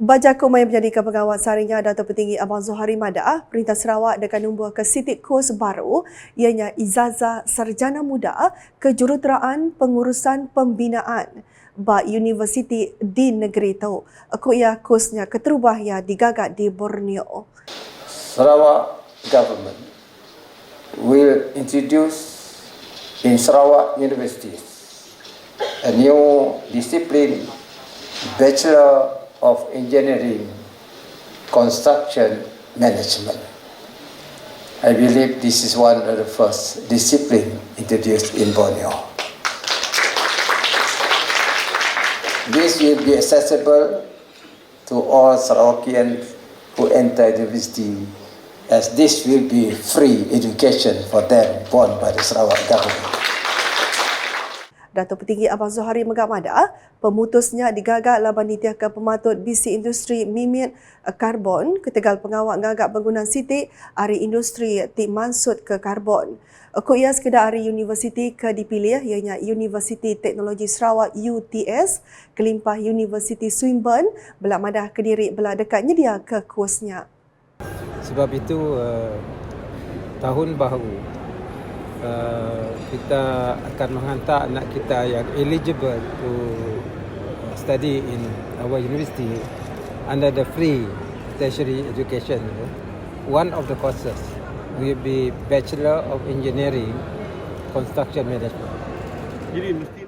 Bajaku Mai menjadikan pengawal saringnya Dato' Petinggi Abang Zohari Madah, Perintah Sarawak dengan numbuh ke sitik kos baru ianya Izaza Sarjana Muda Kejuruteraan Pengurusan Pembinaan ba Universiti di negeri itu. Aku ia kosnya keterubah ya digagak di Borneo. Sarawak government will introduce in Sarawak universities a new discipline, Bachelor of Engineering Construction Management. I believe this is one of the first discipline introduced in Borneo. This will be accessible to all Sarawakians who enter the university as this will be free education for them born by the Sarawak government. Dato' Petinggi Abang Zohari Megak Madah, pemutusnya digagak laban ditiakan pematut bisi industri mimit karbon ketegal pengawak gagak penggunaan sitik hari industri ti mansut ke karbon. Aku ia sekedar hari universiti ke dipilih ianya Universiti Teknologi Sarawak UTS, kelimpah Universiti Swinburne, belak madah kediri belak dekatnya dia ke kursnya. Sebab itu uh, tahun baru uh, kita akan menghantar anak kita yang eligible to uh, study in our university under the free tertiary education. One of the courses will be Bachelor of Engineering Construction Management. Jadi mesti